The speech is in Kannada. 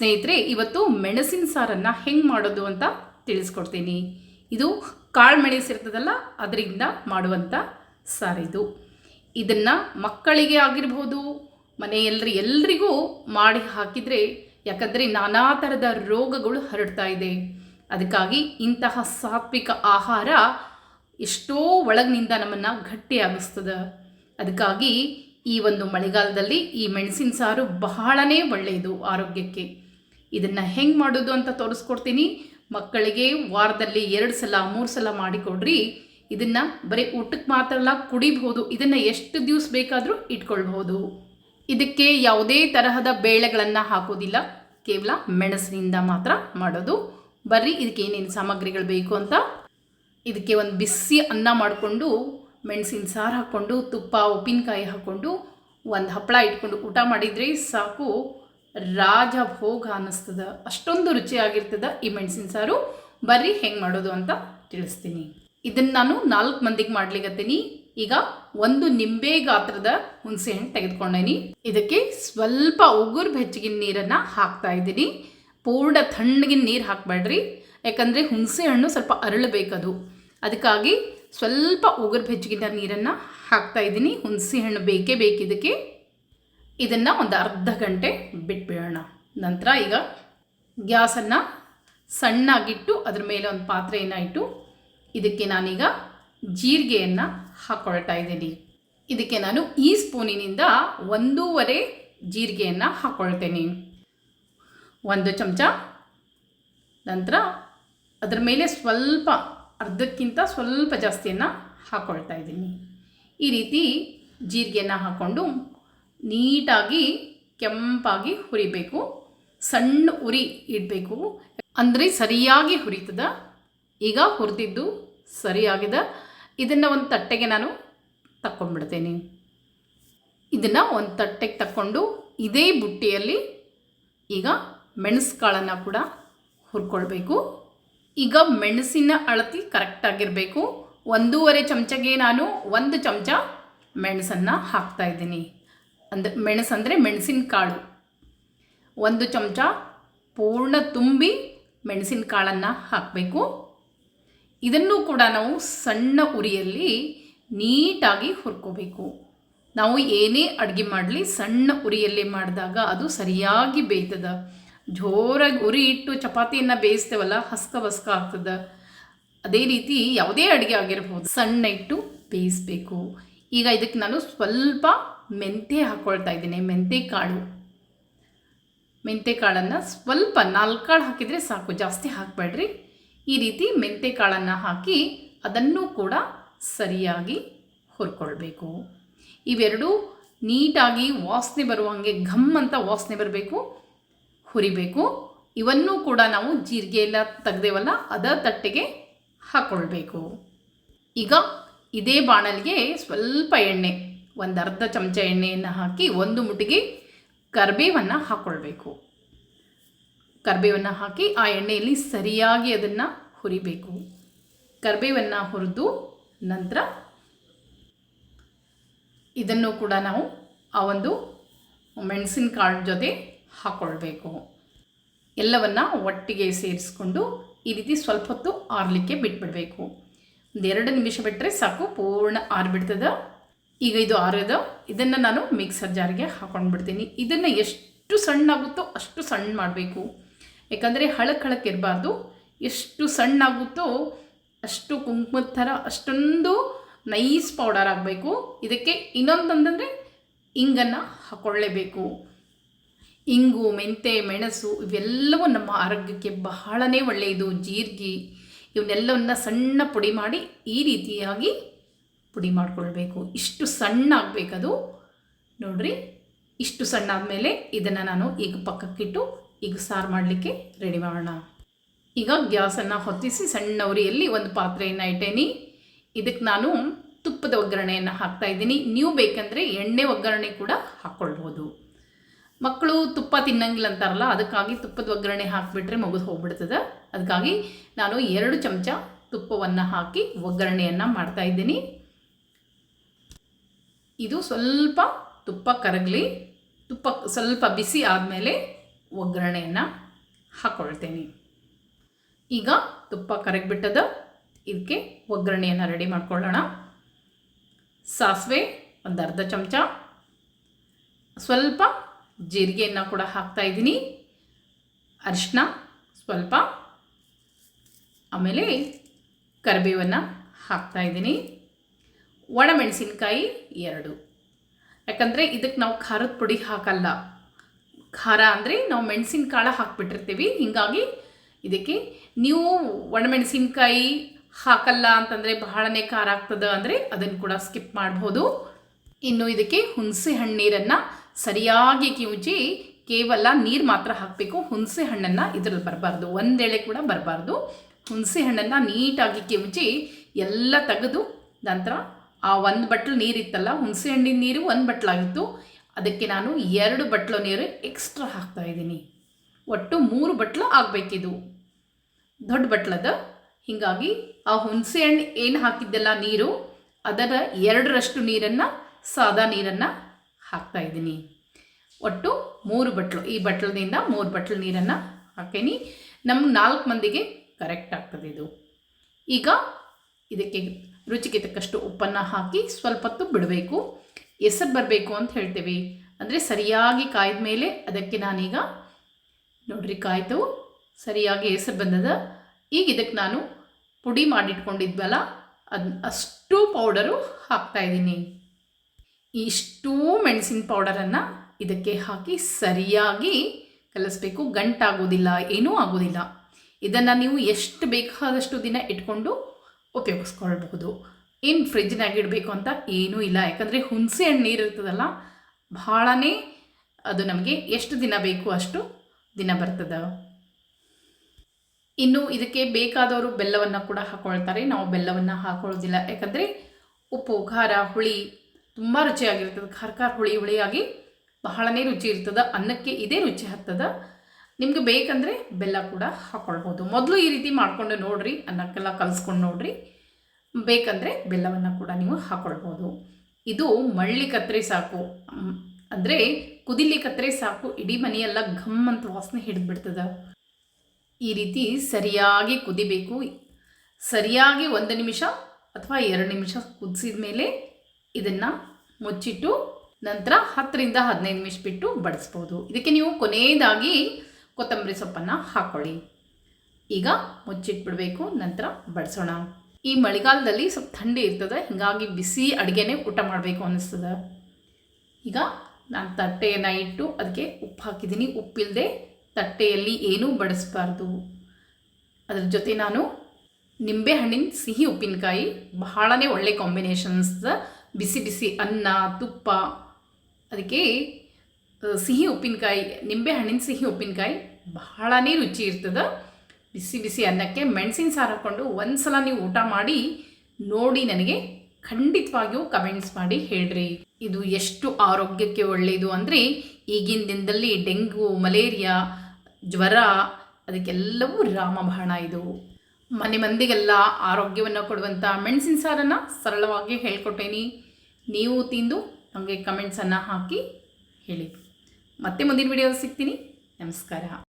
ಸ್ನೇಹಿತರೆ, ಇವತ್ತು ಮೆಣಸಿನ ಸಾರನ್ನು ಹೆಂಗೆ ಮಾಡೋದು ಅಂತ ತಿಳಿಸ್ಕೊಡ್ತೀನಿ. ಇದು ಕಾಳು ಮೆಣಸಿರ್ತದಲ್ಲ ಅದರಿಂದ ಮಾಡುವಂಥ ಸಾರಿದು ಇದನ್ನು ಮಕ್ಕಳಿಗೆ ಆಗಿರ್ಬೋದು ಮನೆಯಲ್ಲರಿ ಎಲ್ರಿಗೂ ಮಾಡಿ ಹಾಕಿದರೆ ಯಾಕಂದರೆ ನಾನಾ ಥರದ ರೋಗಗಳು ಹರಡ್ತಾ ಇದೆ. ಅದಕ್ಕಾಗಿ ಇಂತಹ ಸಾತ್ವಿಕ ಆಹಾರ ಎಷ್ಟೋ ಒಳಗಿನಿಂದ ನಮ್ಮನ್ನು ಗಟ್ಟಿಯಾಗಿಸ್ತದೆ. ಅದಕ್ಕಾಗಿ ಈ ಒಂದು ಮಳೆಗಾಲದಲ್ಲಿ ಈ ಮೆಣಸಿನ ಸಾರು ಬಹಳನೇ ಒಳ್ಳೆಯದು ಆರೋಗ್ಯಕ್ಕೆ. ಇದನ್ನು ಹೆಂಗೆ ಮಾಡೋದು ಅಂತ ತೋರಿಸ್ಕೊಡ್ತೀನಿ. ಮಕ್ಕಳಿಗೆ ವಾರದಲ್ಲಿ ಎರಡು ಸಲ, ಮೂರು ಸಲ ಮಾಡಿಕೊಡ್ರಿ. ಇದನ್ನು ಬರೀ ಊಟಕ್ಕೆ ಮಾತ್ರ ಅಲ್ಲ, ಕುಡಿಬಹುದು. ಇದನ್ನು ಎಷ್ಟು ದಿವಸ ಬೇಕಾದರೂ ಇಟ್ಕೊಳ್ಬಹುದು. ಇದಕ್ಕೆ ಯಾವುದೇ ತರಹದ ಬೇಳೆಗಳನ್ನು ಹಾಕೋದಿಲ್ಲ. ಕೇವಲ ಮೆಣಸಿನಿಂದ ಮಾತ್ರ ಮಾಡೋದು. ಬರ್ರಿ, ಇದಕ್ಕೆ ಏನೇನು ಸಾಮಗ್ರಿಗಳು ಬೇಕು ಅಂತ. ಇದಕ್ಕೆ ಒಂದು ಬಿಸಿ ಅನ್ನ ಮಾಡಿಕೊಂಡು, ಮೆಣಸಿನ ಸಾರು ಹಾಕ್ಕೊಂಡು ತುಪ್ಪ, ಉಪ್ಪಿನಕಾಯಿ ಹಾಕ್ಕೊಂಡು ಒಂದು ಹಪ್ಪಳ ಇಟ್ಕೊಂಡು ಊಟ ಮಾಡಿದರೆ ಸಾಕು. ರಾಜಭೋಗ ಅನ್ನಿಸ್ತದ. ಅಷ್ಟೊಂದು ರುಚಿಯಾಗಿರ್ತದ ಈ ಮೆಣಸಿನ ಸಾರು. ಬರ್ರಿ, ಹೆಂಗೆ ಮಾಡೋದು ಅಂತ ತಿಳಿಸ್ತೀನಿ. ಇದನ್ನು ನಾನು ನಾಲ್ಕು ಮಂದಿಗೆ ಮಾಡ್ಲಿಕತ್ತೀನಿ. ಈಗ ಒಂದು ನಿಂಬೆ ಗಾತ್ರದ ಹುಣಸೆ ಹಣ್ಣು ತೆಗೆದುಕೊಂಡೇನಿ. ಇದಕ್ಕೆ ಸ್ವಲ್ಪ ಉಗುರು ಬೆಚ್ಚಗಿನ ನೀರನ್ನು ಹಾಕ್ತಾ ಇದ್ದೀನಿ. ಪೂರ್ಣ ತಣ್ಣಗಿನ ನೀರು ಹಾಕಬೇಡ್ರಿ. ಯಾಕಂದರೆ ಹುಣಸೆ ಹಣ್ಣು ಸ್ವಲ್ಪ ಅರಳಬೇಕದು. ಅದಕ್ಕಾಗಿ ಸ್ವಲ್ಪ ಉಗುರು ಬೆಚ್ಚಗಿನ ನೀರನ್ನು ಹಾಕ್ತಾ ಇದ್ದೀನಿ. ಹುಣಸೆ ಹಣ್ಣು ಬೇಕೇ ಬೇಕು ಇದಕ್ಕೆ. ಇದನ್ನು ಒಂದು ಅರ್ಧ ಗಂಟೆ ಬಿಟ್ಬಿಡೋಣ. ನಂತರ ಈಗ ಗ್ಯಾಸನ್ನು ಸಣ್ಣಾಗಿಟ್ಟು ಅದ್ರ ಮೇಲೆ ಒಂದು ಪಾತ್ರೆಯನ್ನು ಇಟ್ಟು ಇದಕ್ಕೆ ನಾನೀಗ ಜೀರಿಗೆಯನ್ನು ಹಾಕ್ಕೊಳ್ತಾ ಇದ್ದೀನಿ. ಇದಕ್ಕೆ ನಾನು ಈ ಸ್ಪೂನಿನಿಂದ ಒಂದೂವರೆ ಜೀರಿಗೆಯನ್ನು ಹಾಕ್ಕೊಳ್ತೇನೆ ಒಂದು ಚಮಚ. ನಂತರ ಅದರ ಮೇಲೆ ಸ್ವಲ್ಪ, ಅರ್ಧಕ್ಕಿಂತ ಸ್ವಲ್ಪ ಜಾಸ್ತಿಯನ್ನು ಹಾಕ್ಕೊಳ್ತಾ ಇದ್ದೀನಿ. ಈ ರೀತಿ ಜೀರಿಗೆಯನ್ನು ಹಾಕ್ಕೊಂಡು ನೀಟಾಗಿ ಕೆಂಪಾಗಿ ಹುರಿಬೇಕು. ಸಣ್ಣ ಉರಿ ಇಡಬೇಕು. ಅಂದರೆ ಸರಿಯಾಗಿ ಹುರಿತದ. ಈಗ ಹುರಿದಿದ್ದು ಸರಿಯಾಗಿದೆ. ಇದನ್ನು ಒಂದು ತಟ್ಟೆಗೆ ನಾನು ತಕ್ಕೊಂಡ್ಬಿಡ್ತೇನೆ. ಇದನ್ನು ಒಂದು ತಟ್ಟೆಗೆ ತಕ್ಕೊಂಡು ಇದೇ ಬುಟ್ಟಿಯಲ್ಲಿ ಈಗ ಮೆಣಸುಕಾಳನ್ನು ಕೂಡ ಹುರ್ಕೊಳ್ಬೇಕು. ಈಗ ಮೆಣಸಿನ ಅಳತಿ ಕರೆಕ್ಟಾಗಿರಬೇಕು ಒಂದೂವರೆ ಚಮಚಗೆ ನಾನು ಒಂದು ಚಮಚ ಮೆಣಸನ್ನು ಹಾಕ್ತಾ ಅಂದ್ರೆ ಮೆಣಸು ಅಂದರೆ ಮೆಣಸಿನಕಾಳು. ಒಂದು ಚಮಚ ಪೂರ್ಣ ತುಂಬಿ ಮೆಣಸಿನ ಕಾಳನ್ನು ಹಾಕಬೇಕು. ಇದನ್ನು ಕೂಡ ನಾವು ಸಣ್ಣ ಉರಿಯಲ್ಲಿ ನೀಟಾಗಿ ಹುರ್ಕೋಬೇಕು. ನಾವು ಏನೇ ಅಡುಗೆ ಮಾಡಲಿ ಸಣ್ಣ ಉರಿಯಲ್ಲಿ ಮಾಡಿದಾಗ ಅದು ಸರಿಯಾಗಿ ಬೇಯ್ತದ. ಜೋರಾಗಿ ಉರಿ ಇಟ್ಟು ಚಪಾತಿಯನ್ನು ಬೇಯಿಸ್ತೇವಲ್ಲ, ಹಸ್ಕ ಬಸ್ಕ ಆಗ್ತದೆ. ಅದೇ ರೀತಿ ಯಾವುದೇ ಅಡುಗೆ ಆಗಿರ್ಬೋದು ಸಣ್ಣ ಇಟ್ಟು ಬೇಯಿಸಬೇಕು. ಈಗ ಇದಕ್ಕೆ ನಾನು ಸ್ವಲ್ಪ ಮೆಂತೆ ಹಾಕ್ಕೊಳ್ತಾ ಇದ್ದೀನಿ, ಮೆಂತೆ ಕಾಳು. ಮೆಂತೆ ಕಾಳನ್ನು ಸ್ವಲ್ಪ ನಾಲ್ಕು ಕಾಳು ಹಾಕಿದರೆ ಸಾಕು, ಜಾಸ್ತಿ ಹಾಕಬೇಡ್ರಿ. ಈ ರೀತಿ ಮೆಂತೆ ಕಾಳನ್ನು ಹಾಕಿ ಅದನ್ನು ಕೂಡ ಸರಿಯಾಗಿ ಹುರ್ಕೊಳ್ಬೇಕು. ಇವೆರಡೂ ನೀಟಾಗಿ ವಾಸನೆ ಬರುವಂಗೆ ಘಮ್ ಅಂತ ವಾಸನೆ ಬರಬೇಕು, ಹುರಿಬೇಕು. ಇವನ್ನೂ ಕೂಡ ನಾವು ಜೀರಿಗೆ ಎಲ್ಲ ತೆಗ್ದೇವಲ್ಲ, ಅದ ತಟ್ಟೆಗೆ ಹಾಕ್ಕೊಳ್ಬೇಕು ಈಗ ಇದೇ ಬಾಣಲಿಗೆ ಸ್ವಲ್ಪ ಎಣ್ಣೆ ಒಂದು ಅರ್ಧ ಚಮಚ ಎಣ್ಣೆಯನ್ನು ಹಾಕಿ ಒಂದು ಮುಟಿಗೆ ಕರ್ಬೇವನ್ನು ಹಾಕ್ಕೊಳ್ಬೇಕು ಕರ್ಬೇವನ್ನು ಹಾಕಿ ಆ ಎಣ್ಣೆಯಲ್ಲಿ ಸರಿಯಾಗಿ ಅದನ್ನು ಹುರಿಬೇಕು. ಕರ್ಬೇವನ್ನು ಹುರಿದು ನಂತರ ಇದನ್ನು ಕೂಡ ನಾವು ಆ ಒಂದು ಮೆಣಸಿನ ಕಾಳು ಜೊತೆ ಹಾಕ್ಕೊಳ್ಬೇಕು ಎಲ್ಲವನ್ನು ಒಟ್ಟಿಗೆ ಸೇರಿಸ್ಕೊಂಡು ಈ ರೀತಿ ಸ್ವಲ್ಪ ಹೊತ್ತು ಆರಲಿಕ್ಕೆ ಬಿಟ್ಬಿಡಬೇಕು. ಒಂದು ಎರಡು ನಿಮಿಷ ಬಿಟ್ಟರೆ ಸಾಕು, ಪೂರ್ಣ ಆರಿಬಿಡ್ತದ. ಈಗ ಇದು ಆರೋದು, ಇದನ್ನು ನಾನು ಮಿಕ್ಸರ್ ಜಾರಿಗೆ ಹಾಕೊಂಡು ಬಿಡ್ತೀನಿ ಇದನ್ನು ಎಷ್ಟು ಸಣ್ಣಾಗುತ್ತೋ ಅಷ್ಟು ಸಣ್ಣ ಮಾಡಬೇಕು. ಯಾಕಂದರೆ ಹಳಕ್ ಹಳಕ್ಕೆ ಇರಬಾರ್ದು. ಎಷ್ಟು ಸಣ್ಣಾಗುತ್ತೋ ಅಷ್ಟು ಕುಂಕುಮದ ಥರ ಅಷ್ಟೊಂದು ನೈಸ್ ಪೌಡರ್ ಆಗಬೇಕು ಇದಕ್ಕೆ ಇನ್ನೊಂದಂದರೆ ಇಂಗನ್ನು ಹಾಕ್ಕೊಳ್ಳೇಬೇಕು ಇಂಗು, ಮೆಂತೆ, ಮೆಣಸು ಇವೆಲ್ಲವೂ ನಮ್ಮ ಆರೋಗ್ಯಕ್ಕೆ ಬಹಳನೇ ಒಳ್ಳೆಯದು. ಜೀರಿಗೆ, ಇವನ್ನೆಲ್ಲವನ್ನ ಸಣ್ಣ ಪುಡಿ ಮಾಡಿ ಈ ರೀತಿಯಾಗಿ ಪುಡಿ ಮಾಡಿಕೊಳ್ಬೇಕು. ಇಷ್ಟು ಸಣ್ಣ ಆಗಬೇಕದು. ನೋಡ್ರಿ, ಇಷ್ಟು ಸಣ್ಣ ಆದಮೇಲೆ ಇದನ್ನು ನಾನು ಈಗ ಪಕ್ಕಕ್ಕಿಟ್ಟು ಈಗ ಸಾರು ಮಾಡಲಿಕ್ಕೆ ರೆಡಿ ಮಾಡೋಣ. ಈಗ ಗ್ಯಾಸನ್ನು ಹೊತ್ತಿಸಿ ಸಣ್ಣ ಉರಿಯಲ್ಲಿ ಒಂದು ಪಾತ್ರೆಯನ್ನು ಇಟ್ಟೇನಿ. ಇದಕ್ಕೆ ನಾನು ತುಪ್ಪದ ಒಗ್ಗರಣೆಯನ್ನು ಹಾಕ್ತಾ ಇದ್ದೀನಿ. ನೀವು ಬೇಕಂದರೆ ಎಣ್ಣೆ ಒಗ್ಗರಣೆ ಕೂಡ ಹಾಕ್ಕೊಳ್ಬೋದು ಮಕ್ಕಳು ತುಪ್ಪ ತಿನ್ನಂಗಿಲ್ಲ ಅಂತಾರಲ್ಲ, ಅದಕ್ಕಾಗಿ ತುಪ್ಪದ ಒಗ್ಗರಣೆ ಹಾಕಿಬಿಟ್ರೆ ಮಗು ಹೋಗ್ಬಿಡ್ತದೆ. ಅದಕ್ಕಾಗಿ ನಾನು ಎರಡು ಚಮಚ ತುಪ್ಪವನ್ನು ಹಾಕಿ ಒಗ್ಗರಣೆಯನ್ನು ಮಾಡ್ತಾ ಇದ್ದೀನಿ. ಇದು ಸ್ವಲ್ಪ ತುಪ್ಪ ಕರಗಲಿ, ತುಪ್ಪ ಸ್ವಲ್ಪ ಬಿಸಿ ಆದಮೇಲೆ ಒಗ್ಗರಣೆಯನ್ನು ಹಾಕ್ಕೊಳ್ತೇನೆ ಈಗ ತುಪ್ಪ ಕರಗಿಬಿಟ್ಟದ ಇದಕ್ಕೆ ಒಗ್ಗರಣೆಯನ್ನು ರೆಡಿ ಮಾಡ್ಕೊಳ್ಳೋಣ. ಸಾಸಿವೆ ಒಂದು ಅರ್ಧ ಚಮಚ. ಸ್ವಲ್ಪ ಜೀರಿಗೆಯನ್ನು ಕೂಡ ಹಾಕ್ತಾ ಇದ್ದೀನಿ. ಅರಿಶಿನ ಸ್ವಲ್ಪ. ಆಮೇಲೆ ಕರಿಬೇವನ್ನು ಹಾಕ್ತಾ ಇದ್ದೀನಿ. ಒಣಮೆಣಸಿನ್ಕಾಯಿ ಎರಡು. ಯಾಕಂದರೆ ಇದಕ್ಕೆ ನಾವು ಖಾರದ ಪುಡಿ ಹಾಕಲ್ಲ. ಖಾರ ಅಂದರೆ ನಾವು ಮೆಣಸಿನ ಹಾಕ್ಬಿಟ್ಟಿರ್ತೀವಿ. ಹೀಗಾಗಿ ಇದಕ್ಕೆ ನೀವು ಒಣಮೆಣಸಿನ್ಕಾಯಿ ಹಾಕಲ್ಲ ಅಂತಂದರೆ ಬಹಳನೇ ಖಾರ ಆಗ್ತದೆ ಅಂದರೆ ಅದನ್ನು ಕೂಡ ಸ್ಕಿಪ್ ಮಾಡ್ಬೋದು. ಇನ್ನು ಇದಕ್ಕೆ ಹುಣಸೆ ಹಣ್ಣೀರನ್ನು ಸರಿಯಾಗಿ ಕಿವುಚಿ ಕೇವಲ ನೀರು ಮಾತ್ರ ಹಾಕಬೇಕು. ಹುಣಸೆ ಹಣ್ಣನ್ನು ಇದರಲ್ಲಿ ಬರಬಾರ್ದು. ಒಂದೆಳೆ ಕೂಡ ಬರಬಾರ್ದು. ಹುಣಸೆ ಹಣ್ಣನ್ನು ನೀಟಾಗಿ ಕಿವುಚಿ ಎಲ್ಲ ತೆಗೆದು ನಂತರ ಆ ಒಂದು ಬಟ್ಲು ನೀರಿತ್ತಲ್ಲ, ಹುಣಸೆ ಹಣ್ಣಿನ ನೀರು ಒಂದು ಬಟ್ಲಾಗಿತ್ತು. ಅದಕ್ಕೆ ನಾನು ಎರಡು ಬಟ್ಲು ನೀರು ಎಕ್ಸ್ಟ್ರಾ ಹಾಕ್ತಾ ಇದ್ದೀನಿ. ಒಟ್ಟು ಮೂರು ಬಟ್ಲು ಆಗಬೇಕಿದು. ದೊಡ್ಡ ಬಟ್ಲದ ಹೀಗಾಗಿ ಆ ಹುಣಸೆ ಹಣ್ಣು ಏನು ಹಾಕಿದ್ದೆಲ್ಲ ನೀರು, ಅದರ ಎರಡರಷ್ಟು ನೀರನ್ನು, ಸಾದಾ ನೀರನ್ನು ಹಾಕ್ತಾ ಇದ್ದೀನಿ. ಒಟ್ಟು ಮೂರು ಬಟ್ಲು, ಈ ಬಟ್ಲದಿಂದ ಮೂರು ಬಟ್ಲು ನೀರನ್ನು ಹಾಕೀನಿ ನಮ್ಮ ನಾಲ್ಕು ಮಂದಿಗೆ ಕರೆಕ್ಟ್ ಆಗ್ತದೆ ಇದು. ಈಗ ಇದಕ್ಕೆ ರುಚಿಗೆ ತಕ್ಕಷ್ಟು ಉಪ್ಪನ್ನು ಹಾಕಿ ಸ್ವಲ್ಪ ಹೊತ್ತು ಬಿಡಬೇಕು. ಎಸರು ಬರಬೇಕು ಅಂತ ಹೇಳ್ತೇವೆ. ಅಂದರೆ ಸರಿಯಾಗಿ ಕಾಯ್ದ ಮೇಲೆ ಅದಕ್ಕೆ ನಾನೀಗ ನೋಡ್ರಿ ಕಾಯ್ತು. ಸರಿಯಾಗಿ ಹೆಸರು ಬಂದದ. ಈಗ ಇದಕ್ಕೆ ನಾನು ಪುಡಿ ಮಾಡಿಟ್ಕೊಂಡಿದ್ವಲ್ಲ, ಅದು ಅಷ್ಟು ಪೌಡರು ಹಾಕ್ತಾಯಿದ್ದೀನಿ ಇಷ್ಟೂ ಮೆಣಸಿನ ಪೌಡರನ್ನು ಇದಕ್ಕೆ ಹಾಕಿ ಸರಿಯಾಗಿ ಕಲಿಸ್ಬೇಕು. ಗಂಟಾಗೋದಿಲ್ಲ, ಏನೂ ಆಗೋದಿಲ್ಲ. ಇದನ್ನು ನೀವು ಎಷ್ಟು ಬೇಕಾದಷ್ಟು ದಿನ ಇಟ್ಕೊಂಡು ಉಪಯೋಗಿಸ್ಕೊಳ್ಬಹುದು. ಏನು ಫ್ರಿಜ್ನಾಗ ಇಡಬೇಕು ಅಂತ ಏನೂ ಇಲ್ಲ. ಯಾಕಂದರೆ ಹುಣಸೆ ಹಣ್ಣು ನೀರು ಇರ್ತದಲ್ಲ, ಭಾಳನೇ ಅದು ನಮಗೆ ಎಷ್ಟು ದಿನ ಬೇಕು ಅಷ್ಟು ದಿನ ಬರ್ತದೆ. ಇನ್ನು ಇದಕ್ಕೆ ಬೇಕಾದವರು ಬೆಲ್ಲವನ್ನು ಕೂಡ ಹಾಕ್ಕೊಳ್ತಾರೆ ನಾವು ಬೆಲ್ಲವನ್ನು ಹಾಕೊಳ್ಳೋದಿಲ್ಲ ಯಾಕಂದರೆ ಉಪ್ಪು, ಖಾರ, ಹುಳಿ ತುಂಬ ರುಚಿಯಾಗಿರ್ತದೆ. ಖಾರ ಖಾರ, ಹುಳಿ, ಹುಳಿಯಾಗಿ ಬಹಳನೇ ರುಚಿ ಇರ್ತದೆ. ಅನ್ನಕ್ಕೆ ಇದೇ ರುಚಿ ಹತ್ತದ. ನಿಮ್ಗೆ ಬೇಕಂದರೆ ಬೆಲ್ಲ ಕೂಡ ಹಾಕ್ಕೊಳ್ಬೋದು ಮೊದಲು ಈ ರೀತಿ ಮಾಡಿಕೊಂಡು ನೋಡಿರಿ, ಅನ್ನಕ್ಕೆಲ್ಲ ಕಲಿಸ್ಕೊಂಡು ನೋಡಿರಿ. ಬೇಕಂದರೆ ಬೆಲ್ಲವನ್ನು ಕೂಡ ನೀವು ಹಾಕ್ಕೊಳ್ಬೋದು ಇದು ಮಳ್ಳಿ ಕತ್ತರಿ ಸಾಕು. ಅಂದರೆ ಕುದಿಲಿ ಕತ್ತರಿ ಸಾಕು. ಇಡೀ ಮನೆಯೆಲ್ಲ ಘಮ್ ಅಂತ ವಾಸನೆ ಹಿಡಿದ್ಬಿಡ್ತದೆ. ಈ ರೀತಿ ಸರಿಯಾಗಿ ಕುದಿಬೇಕು. ಸರಿಯಾಗಿ ಒಂದು ನಿಮಿಷ ಅಥವಾ ಎರಡು ನಿಮಿಷ ಕುದಿಸಿದ ಮೇಲೆ ಇದನ್ನು ಮುಚ್ಚಿಟ್ಟು ನಂತರ ಹತ್ತರಿಂದ ಹದಿನೈದು ನಿಮಿಷ ಬಿಟ್ಟು ಬಡಿಸ್ಬೋದು. ಇದಕ್ಕೆ ನೀವು ಕೊನೆಯದಾಗಿ ಕೊತ್ತಂಬರಿ ಸೊಪ್ಪನ್ನು ಹಾಕ್ಕೊಳ್ಳಿ ಈಗ ಮುಚ್ಚಿಟ್ಬಿಡಬೇಕು, ನಂತರ ಬಡಿಸೋಣ. ಈ ಮಳೆಗಾಲದಲ್ಲಿ ಸ್ವಲ್ಪ ಥಂಡಿ ಇರ್ತದೆ, ಹೀಗಾಗಿ ಬಿಸಿ ಅಡುಗೆನೇ ಊಟ ಮಾಡಬೇಕು ಅನ್ನಿಸ್ತದೆ ಈಗ ನಾನು ತಟ್ಟೆಯನ್ನು ಇಟ್ಟು ಅದಕ್ಕೆ ಉಪ್ಪು ಹಾಕಿದ್ದೀನಿ. ಉಪ್ಪಿಲ್ಲದೆ ತಟ್ಟೆಯಲ್ಲಿ ಏನೂ ಬಡಿಸ್ಬಾರ್ದು. ಅದ್ರ ಜೊತೆ ನಾನು ನಿಂಬೆ ಹಣ್ಣಿನ ಸಿಹಿ ಉಪ್ಪಿನಕಾಯಿ, ಬಹಳನೇ ಒಳ್ಳೆ ಕಾಂಬಿನೇಷನ್ಸ್ ಬಿಸಿ ಬಿಸಿ ಅನ್ನ, ತುಪ್ಪ, ಅದಕ್ಕೆ ಸಿಹಿ ಉಪ್ಪಿನಕಾಯಿ, ನಿಂಬೆ ಹಣ್ಣಿನ ಸಿಹಿ ಉಪ್ಪಿನಕಾಯಿ ಬಹಳನೇ ರುಚಿ ಇರ್ತದೆ. ಬಿಸಿ ಬಿಸಿ ಅನ್ನಕ್ಕೆ ಮೆಣಸಿನ ಸಾರು ಹಾಕ್ಕೊಂಡು ಒಂದು ಸಲ ನೀವು ಊಟ ಮಾಡಿ ನೋಡಿ ನನಗೆ ಖಂಡಿತವಾಗಿಯೂ ಕಮೆಂಟ್ಸ್ ಮಾಡಿ ಹೇಳ್ರಿ. ಇದು ಎಷ್ಟು ಆರೋಗ್ಯಕ್ಕೆ ಒಳ್ಳೆಯದು ಅಂದರೆ ಈಗಿನ ದಿನದಲ್ಲಿ ಡೆಂಗು ಮಲೇರಿಯಾ, ಜ್ವರ, ಅದಕ್ಕೆಲ್ಲವೂ ರಾಮಬಾಣ ಇದು. ಮನೆ ಮಂದಿಗೆಲ್ಲ ಆರೋಗ್ಯವನ್ನು ಕೊಡುವಂಥ ಮೆಣಸಿನ ಸಾರನ್ನು ಸರಳವಾಗಿ ಹೇಳ್ಕೊಟ್ಟೇನಿ. ನೀವು ತಿಂದು ನಮಗೆ ಕಮೆಂಟ್ಸನ್ನು ಹಾಕಿ ಹೇಳಿ. ಮತ್ತೆ ಮುಂದಿನ ವಿಡಿಯೋ ಸಿಗ್ತೀನಿ. ನಮಸ್ಕಾರ.